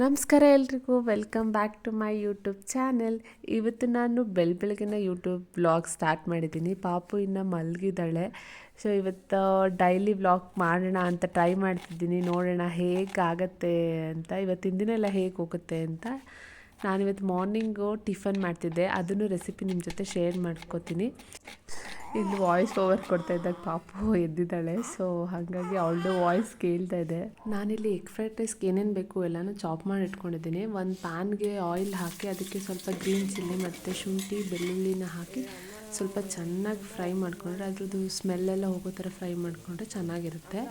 ನಮಸ್ಕಾರ ಎಲ್ರಿಗೂ welcome back to my YouTube channel ಇವತ್ತು ನಾನು ಬೆಳ್ ಬೆಳಗಿನ ಯೂಟ್ಯೂಬ್ ಬ್ಲಾಗ್ ಸ್ಟಾರ್ಟ್ ಮಾಡಿದ್ದೀನಿ. ಪಾಪು ಇನ್ನು ಮಲಗಿದ್ದಾಳೆ. ಸೊ ಇವತ್ತು ಡೈಲಿ ಬ್ಲಾಗ್ ಮಾಡೋಣ ಅಂತ ಟ್ರೈ ಮಾಡ್ತಿದ್ದೀನಿ. ನೋಡೋಣ ಹೇಗಾಗತ್ತೆ ಅಂತ. ಇವತ್ತಿನ ದಿನ ಎಲ್ಲ ಹೇಗೆ ಹೋಗುತ್ತೆ ಅಂತ. ನಾನಿವತ್ತು ಮಾರ್ನಿಂಗು ಟಿಫನ್ ಮಾಡ್ತಿದ್ದೆ. ಅದನ್ನು ರೆಸಿಪಿ ನಿಮ್ಮ ಜೊತೆ ಶೇರ್ ಮಾಡ್ಕೋತೀನಿ. ಇಲ್ಲಿ ವಾಯ್ಸ್ ಓವರ್ ಕೊಡ್ತಾ ಇದ್ದಾಗ ಪಾಪು ಎದ್ದಿದ್ದಾಳೆ. ಸೊ ಹಾಗಾಗಿ ಅವಳದು ವಾಯ್ಸ್ ಕೇಳ್ತಾ ಇದೆ. ನಾನಿಲ್ಲಿ ಎಗ್ ಫ್ರೈಡ್ ರೈಸ್ಗೆ ಏನೇನು ಬೇಕು ಎಲ್ಲನೂ ಚಾಪ್ ಮಾಡಿ ಇಟ್ಕೊಂಡಿದ್ದೀನಿ. ಒಂದು ಪ್ಯಾನ್ಗೆ ಆಯಿಲ್ ಹಾಕಿ ಅದಕ್ಕೆ ಸ್ವಲ್ಪ ಗ್ರೀನ್ ಚಿಲ್ಲಿ ಮತ್ತು ಶುಂಠಿ, ಬೆಳ್ಳುಳ್ಳಿನ ಹಾಕಿ ಸ್ವಲ್ಪ ಚೆನ್ನಾಗಿ ಫ್ರೈ ಮಾಡಿಕೊಂಡ್ರೆ ಅದ್ರದ್ದು ಸ್ಮೆಲ್ಲೆಲ್ಲ ಹೋಗೋ ಥರ ಫ್ರೈ ಮಾಡಿಕೊಂಡ್ರೆ ಚೆನ್ನಾಗಿರುತ್ತೆ.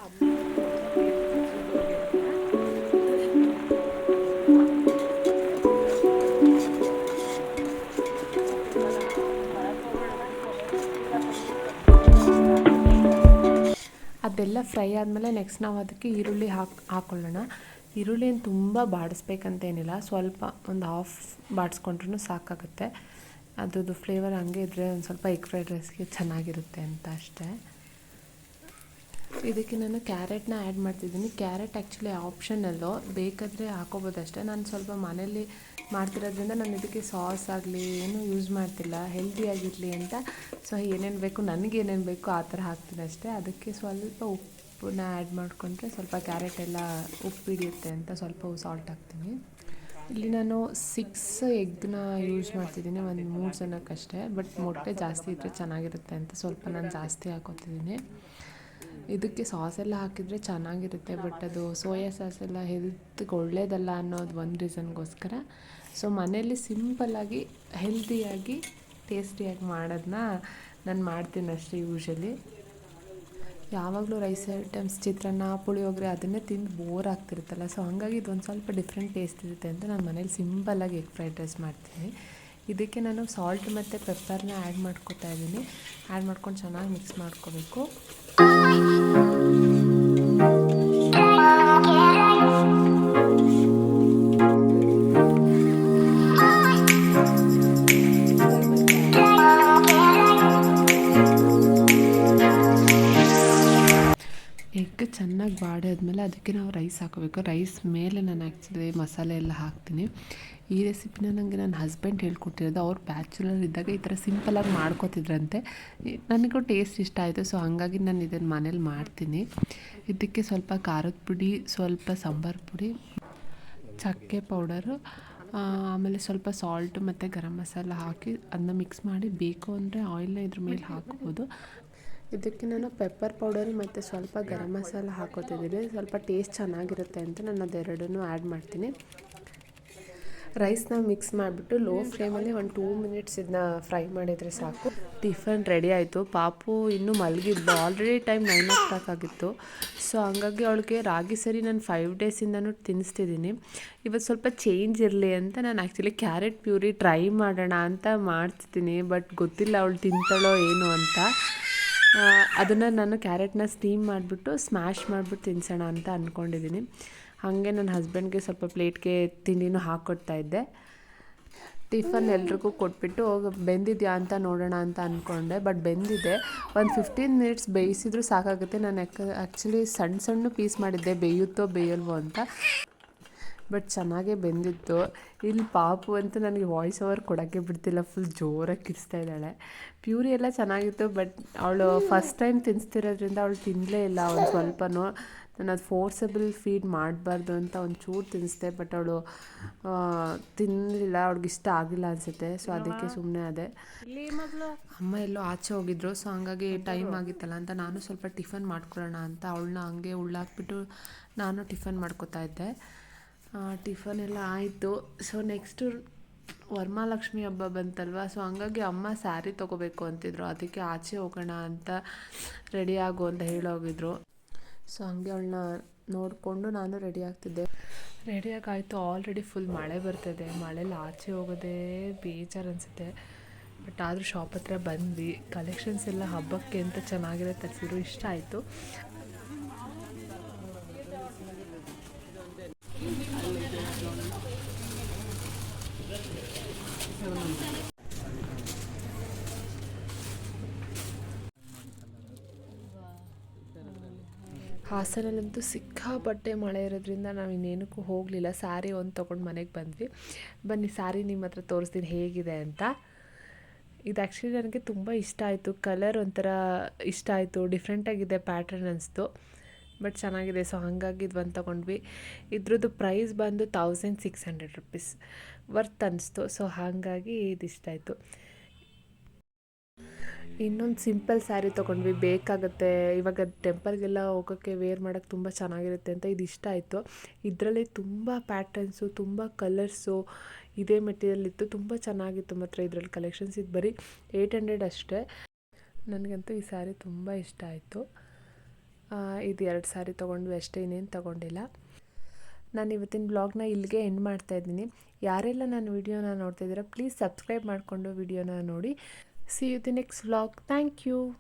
ಅದೆಲ್ಲ ಫ್ರೈ ಆದಮೇಲೆ ನೆಕ್ಸ್ಟ್ ನಾವು ಅದಕ್ಕೆ ಈರುಳ್ಳಿ ಹಾಕಿ ಹಾಕ್ಕೊಳ್ಳೋಣ ಈರುಳ್ಳಿ ಏನು ತುಂಬ ಬಾಡಿಸ್ಬೇಕಂತೇನಿಲ್ಲ. ಸ್ವಲ್ಪ ಒಂದು ಹಾಫ್ ಬಾಡಿಸ್ಕೊಂಡ್ರೂ ಸಾಕಾಗುತ್ತೆ. ಅದ್ರದ್ದು ಫ್ಲೇವರ್ ಹಂಗೆ ಇದ್ದರೆ ಒಂದು ಸ್ವಲ್ಪ ಎಗ್ ಫ್ರೈಡ್ ರೈಸ್ಗೆ ಚೆನ್ನಾಗಿರುತ್ತೆ ಅಂತ ಅಷ್ಟೇ. ಇದಕ್ಕೆ ನಾನು ಕ್ಯಾರೆಟ್ನ ಆ್ಯಡ್ ಮಾಡ್ತಿದ್ದೀನಿ. ಕ್ಯಾರೆಟ್ ಆ್ಯಕ್ಚುಲಿ ಆಪ್ಷನಲ್ಲು. ಬೇಕಾದರೆ ಹಾಕೋಬೋದಷ್ಟೇ. ನಾನು ಸ್ವಲ್ಪ ಮನೇಲಿ ಮಾಡ್ತಿರೋದ್ರಿಂದ ನಾನು ಇದಕ್ಕೆ ಸಾಸ್ ಆಗಲಿ, ಏನೂ ಯೂಸ್ ಮಾಡ್ತಿಲ್ಲ. ಹೆಲ್ದಿಯಾಗಿರಲಿ ಅಂತ. ಸೊ, ಏನೇನು ಬೇಕು, ನನಗೆ ಏನೇನು ಬೇಕು ಆ ಥರ ಹಾಕ್ತೀನಿ ಅಷ್ಟೇ. ಅದಕ್ಕೆ ಸ್ವಲ್ಪ ಉಪ್ಪನ್ನ ಆ್ಯಡ್ ಮಾಡಿಕೊಂಡ್ರೆ ಸ್ವಲ್ಪ ಕ್ಯಾರೆಟ್ ಎಲ್ಲ ಉಪ್ಪು ಹಿಡಿಯುತ್ತೆ ಅಂತ ಸ್ವಲ್ಪ ಸಾಲ್ಟ್ ಹಾಕ್ತೀನಿ. ಇಲ್ಲಿ ನಾನು ಸಿಕ್ಸ್ ಎಗ್ನ ಯೂಸ್ ಮಾಡ್ತಿದ್ದೀನಿ. ಒಂದು ಮೂರು ಜನಕ್ಕಷ್ಟೇ. ಬಟ್ ಮೊಟ್ಟೆ ಜಾಸ್ತಿ ಇದ್ದರೆ ಚೆನ್ನಾಗಿರುತ್ತೆ ಅಂತ ಸ್ವಲ್ಪ ನಾನು ಜಾಸ್ತಿ ಹಾಕೋತಿದ್ದೀನಿ. ಇದಕ್ಕೆ ಸಾಸ್ ಎಲ್ಲ ಹಾಕಿದರೆ ಚೆನ್ನಾಗಿರುತ್ತೆ ಬಟ್ ಅದು ಸೋಯಾ ಸಾಸ್ ಎಲ್ಲ ಹೆಲ್ತ್ಗೆ ಒಳ್ಳೆಯದಲ್ಲ ಅನ್ನೋದು ಒಂದು ರೀಸನ್ಗೋಸ್ಕರ. ಸೊ ಮನೇಲಿ ಸಿಂಪಲ್ಲಾಗಿ ಹೆಲ್ದಿಯಾಗಿ ಟೇಸ್ಟಿಯಾಗಿ ಮಾಡೋದನ್ನ ನಾನು ಮಾಡ್ತೀನಿ ಅಷ್ಟೇ ಯೂಶಲಿ. ಯಾವಾಗಲೂ ರೈಸ್ ಐಟಮ್ಸ್ ಚಿತ್ರಾನ್ನ ಪುಳಿಯೋಗರೆ ಅದನ್ನೇ ತಿಂದು ಬೋರ್ ಆಗ್ತಿರುತ್ತಲ್ಲ. ಸೊ ಹಾಗಾಗಿ ಇದೊಂದು ಸ್ವಲ್ಪ ಡಿಫ್ರೆಂಟ್ ಟೇಸ್ಟ್ ಇರುತ್ತೆ ಅಂತ ನಾನು ಮನೇಲಿ ಸಿಂಪಲ್ಲಾಗಿ ಎಗ್ ಫ್ರೈಡ್ ರೈಸ್ ಮಾಡ್ತೀನಿ. ಇದಕ್ಕೆ ನಾನು ಸಾಲ್ಟ್ ಮತ್ತು ಪೆಪ್ಪರ್ನ ಆ್ಯಡ್ ಮಾಡ್ಕೊತಾ ಇದ್ದೀನಿ. ಆ್ಯಡ್ ಮಾಡ್ಕೊಂಡು ಚೆನ್ನಾಗಿ ಮಿಕ್ಸ್ ಮಾಡ್ಕೋಬೇಕು. ಎಗ್ ಚೆನ್ನಾಗಿ ಬಾಡಾದ್ಮೇಲೆ ಅದಕ್ಕೆ ನಾವು ರೈಸ್ ಹಾಕೋಬೇಕು ರೈಸ್ ಮೇಲೆ ನಾನು ಆ್ಯಕ್ಚುಲಿ ಮಸಾಲೆ ಎಲ್ಲ ಹಾಕ್ತೀನಿ. ಈ ರೆಸಿಪಿನ ನನಗೆ ನನ್ನ ಹಸ್ಬೆಂಡ್ ಹೇಳ್ಕೊಟ್ಟಿರೋದು, ಅವ್ರು ಬ್ಯಾಚುಲರ್ ಇದ್ದಾಗ ಈ ಥರ ಸಿಂಪಲಾಗಿ ಮಾಡ್ಕೋತಿದ್ರಂತೆ. ನನಗೂ ಟೇಸ್ಟ್ ಇಷ್ಟ ಆಯಿತು, ಸೊ ಹಾಗಾಗಿ ನಾನು ಇದನ್ನು ಮನೇಲಿ ಮಾಡ್ತೀನಿ. ಇದಕ್ಕೆ ಸ್ವಲ್ಪ ಖಾರದ ಪುಡಿ, ಸ್ವಲ್ಪ ಸಾಂಬಾರು ಪುಡಿ, ಚಕ್ಕೆ ಪೌಡರು ಆಮೇಲೆ ಸ್ವಲ್ಪ ಸಾಲ್ಟ್ ಮತ್ತು ಗರಂ ಮಸಾಲ ಹಾಕಿ ಅದನ್ನ ಮಿಕ್ಸ್ ಮಾಡಿ ಬೇಕು ಅಂದರೆ ಆಯಿಲ್ನ ಇದ್ರ ಮೇಲೆ ಹಾಕ್ಬೋದು. ಇದಕ್ಕೆ ನಾನು ಪೆಪ್ಪರ್ ಪೌಡರ್ ಮತ್ತು ಸ್ವಲ್ಪ ಗರಂ ಮಸಾಲ ಹಾಕೋತಿದ್ದೀನಿ. ಸ್ವಲ್ಪ ಟೇಸ್ಟ್ ಚೆನ್ನಾಗಿರುತ್ತೆ ಅಂತ ನಾನು ಅದೆರಡನ್ನೂ ಆ್ಯಡ್ ಮಾಡ್ತೀನಿ. ರೈಸ್ನ ಮಿಕ್ಸ್ ಮಾಡಿಬಿಟ್ಟು ಲೋ ಫ್ಲೇಮಲ್ಲಿ ಒಂದು ಟೂ ಮಿನಿಟ್ಸ್ ಇದನ್ನ ಫ್ರೈ ಮಾಡಿದರೆ ಸಾಕು. ಟಿಫನ್ ರೆಡಿ ಆಯಿತು. ಪಾಪು ಇನ್ನೂ ಮಲಗಿದ್ದು already time nine o'clock ಆಗಿತ್ತು. ಸೊ ಹಂಗಾಗಿ ಅವಳಿಗೆ ರಾಗಿ ಸರಿ ನಾನು ಫೈವ್ ಡೇಸಿಂದನೂ ತಿನ್ನಿಸ್ತಿದ್ದೀನಿ ಇವತ್ತು ಸ್ವಲ್ಪ ಚೇಂಜ್ ಇರಲಿ ಅಂತ ನಾನು ಆ್ಯಕ್ಚುಲಿ ಕ್ಯಾರೆಟ್ ಪ್ಯೂರಿ ಟ್ರೈ ಮಾಡೋಣ ಅಂತ ಮಾಡ್ತಿದ್ದೀನಿ. ಬಟ್ ಗೊತ್ತಿಲ್ಲ ಅವಳು ತಿಂತಾಳೋ ಏನು ಅಂತ. ಅದನ್ನು ನಾನು ಕ್ಯಾರೆಟ್ನ ಸ್ಟೀಮ್ ಮಾಡಿಬಿಟ್ಟು ಸ್ಮ್ಯಾಶ್ ಮಾಡಿಬಿಟ್ಟು ತಿನ್ಸೋಣ ಅಂತ ಅಂದ್ಕೊಂಡಿದ್ದೀನಿ ಹಾಗೆ ನನ್ನ ಹಸ್ಬೆಂಡ್ಗೆ ಸ್ವಲ್ಪ ಪ್ಲೇಟ್ಗೆ ತಿಂಡಿನೂ ಹಾಕ್ಕೊಡ್ತಾ ಇದ್ದೆ. ಟಿಫನ್ ಎಲ್ರಿಗೂ ಕೊಟ್ಬಿಟ್ಟು ಬೆಂದಿದೆಯಾ ಅಂತ ನೋಡೋಣ ಅಂತ ಅಂದ್ಕೊಂಡೆ ಬಟ್ ಬೆಂದಿದೆ. ಒಂದು ಫಿಫ್ಟೀನ್ ಮಿನಿಟ್ಸ್ ಬೇಯಿಸಿದ್ರು ಸಾಕಾಗುತ್ತೆ. ನಾನು ಯಾಕೆ ಆ್ಯಕ್ಚುಲಿ ಸಣ್ಣ ಸಣ್ಣ ಪೀಸ್ ಮಾಡಿದ್ದೆ, ಬೇಯುತ್ತೋ ಬೇಯಲ್ವೋ ಅಂತ. ಬಟ್ ಚೆನ್ನಾಗೇ ಬೆಂದಿತ್ತು. ಇಲ್ಲಿ ಪಾಪು ಅಂತ ನನಗೆ ವಾಯ್ಸ್ ಓವರ್ ಕೊಡೋಕ್ಕೆ ಬಿಡ್ತಿಲ್ಲ ಫುಲ್ ಜೋರಾಗಿ ಕಿರಿಸ್ತಾ ಇದ್ದಾಳೆ. ಪ್ಯೂರಿ ಎಲ್ಲ ಚೆನ್ನಾಗಿತ್ತು ಬಟ್ ಅವಳು ಫಸ್ಟ್ ಟೈಮ್ ತಿನ್ನಿಸ್ತಿರೋದ್ರಿಂದ ಅವಳು ತಿನ್ನಲೇ ಇಲ್ಲ, ಒಂದು ಸ್ವಲ್ಪನೂ. ನಾನು ಅದು ಫೋರ್ಸಬಲ್ ಫೀಡ್ ಮಾಡಬಾರ್ದು ಅಂತ ಒಂದು ಚೂರು ತಿನ್ನಿಸ್ದೆ ಬಟ್ ಅವಳು ತಿನ್ನಲಿಲ್ಲ ಅವ್ಳಿಗೆ ಇಷ್ಟ ಆಗಿಲ್ಲ ಅನಿಸುತ್ತೆ. ಸೊ ಅದಕ್ಕೆ ಸುಮ್ಮನೆ ಅದೇ. ಅಮ್ಮ ಎಲ್ಲೋ ಆಚೆ ಹೋಗಿದ್ರು ಸೊ ಹಂಗಾಗಿ ಟೈಮ್ ಆಗಿತ್ತಲ್ಲ ಅಂತ ನಾನು ಸ್ವಲ್ಪ ಟಿಫನ್ ಮಾಡ್ಕೊಳ್ಳೋಣ ಅಂತ ಅವಳನ್ನ ಹಂಗೆ ಉಳ್ಳಾಕ್ಬಿಟ್ಟು ನಾನು ಟಿಫನ್ ಮಾಡ್ಕೋತಾ ಇದ್ದೆ. ಟಿಫನ್ ಎಲ್ಲ ಆಯಿತು. ಸೊ ನೆಕ್ಸ್ಟು ವರ್ಮಾಲಕ್ಷ್ಮಿ ಹಬ್ಬ ಬಂತಲ್ವ? ಸೊ ಹಂಗಾಗಿ ಅಮ್ಮ ಸ್ಯಾರಿ ತೊಗೋಬೇಕು ಅಂತಿದ್ರು. ಅದಕ್ಕೆ ಆಚೆ ಹೋಗೋಣ ಅಂತ ರೆಡಿ ಆಗು ಅಂತ ಹೇಳೋಗಿದ್ರು. ಸೊ ಹಂಗೆ ಅವಳನ್ನ ನೋಡಿಕೊಂಡು ನಾನು ರೆಡಿ ಆಗ್ತಿದ್ದೆ. ರೆಡಿಯಾಗಿ ಆಯಿತು ಆಲ್ರೆಡಿ ಫುಲ್ ಮಳೆ ಬರ್ತಿದೆ. ಮಳೇಲಿ ಆಚೆ ಹೋಗೋದೇ ಬೇಜಾರು ಅನಿಸುತ್ತೆ. ಬಟ್ ಆದರೂ ಶಾಪ್ ಹತ್ರ ಬಂದ್ವಿ. ಕಲೆಕ್ಷನ್ಸ್ ಎಲ್ಲ ಹಬ್ಬಕ್ಕೆ ಅಂತ ಚೆನ್ನಾಗಿರೋ ತರಿಸಿದ್ರು ಇಷ್ಟ ಆಯಿತು. ಹಾಸನಲ್ಲಂತೂ ಸಿಕ್ಕಾಪಟ್ಟೆ ಮಳೆ ಇರೋದ್ರಿಂದ ನಾವು ಇನ್ನೇನಕ್ಕೂ ಹೋಗಲಿಲ್ಲ. ಸ್ಯಾರಿ ಒಂದು ತೊಗೊಂಡು ಮನೆಗೆ ಬಂದ್ವಿ. ಬನ್ನಿ ಸ್ಯಾರಿ ನಿಮ್ಮ ಹತ್ರ ತೋರಿಸ್ತೀನಿ ಹೇಗಿದೆ ಅಂತ. ಇದು ಆ್ಯಕ್ಚುಲಿ ನನಗೆ ತುಂಬ ಇಷ್ಟ ಆಯಿತು. ಕಲರ್ ಒಂಥರ ಇಷ್ಟ ಆಯಿತು. ಡಿಫ್ರೆಂಟಾಗಿದೆ ಪ್ಯಾಟ್ರನ್ ಅನಿಸ್ತು. ಬಟ್ ಚೆನ್ನಾಗಿದೆ. ಸೊ ಹಾಗಾಗಿ ಇದು ಒಂದು ತೊಗೊಂಡ್ವಿ. ಇದ್ರದ್ದು ಪ್ರೈಸ್ ಬಂದು thousand six hundred rupees worth ಅನಿಸ್ತು. ಸೊ ಹಾಗಾಗಿ ಇದು ಇಷ್ಟ ಆಯಿತು. ಇನ್ನೊಂದು ಸಿಂಪಲ್ ಸ್ಯಾರಿ ತೊಗೊಂಡ್ವಿ. ಬೇಕಾಗುತ್ತೆ. ಇವಾಗ ಟೆಂಪಲ್ಗೆಲ್ಲ ಹೋಗೋಕ್ಕೆ ವೇರ್ ಮಾಡೋಕ್ಕೆ ತುಂಬ ಚೆನ್ನಾಗಿರುತ್ತೆ ಅಂತ ಇದು ಇಷ್ಟ ಆಯಿತು. ಇದರಲ್ಲಿ ತುಂಬ ಪ್ಯಾಟರ್ನ್ಸು ತುಂಬ ಕಲರ್ಸು ಇದೇ ಮೆಟೀರಿಯಲ್ ಇತ್ತು. ತುಂಬ ಚೆನ್ನಾಗಿತ್ತು ಮಾತ್ರ ಇದರಲ್ಲಿ ಕಲೆಕ್ಷನ್ಸ್ ಇದು ಬರೀ ಏಯ್ಟ್ ಹಂಡ್ರೆಡ್ ಅಷ್ಟೇ. ನನಗಂತೂ ಈ ಸ್ಯಾರಿ ತುಂಬ ಇಷ್ಟ ಆಯಿತು. ಇದು ಎರಡು ಸ್ಯಾರಿ ತೊಗೊಂಡ್ವಿ ಅಷ್ಟೇ, ಇನ್ನೇನು ತೊಗೊಂಡಿಲ್ಲ. ನಾನು ಇವತ್ತಿನ ಬ್ಲಾಗ್ನ ಇಲ್ಲಿಗೆ ಎಂಡ್ ಮಾಡ್ತಾಯಿದ್ದೀನಿ ಯಾರೆಲ್ಲ ನಾನು ವಿಡಿಯೋನ ನೋಡ್ತಾ ಪ್ಲೀಸ್ ಸಬ್ಸ್ಕ್ರೈಬ್ ಮಾಡಿಕೊಂಡು ವಿಡಿಯೋನ ನೋಡಿ. See you the next vlog. Thank you.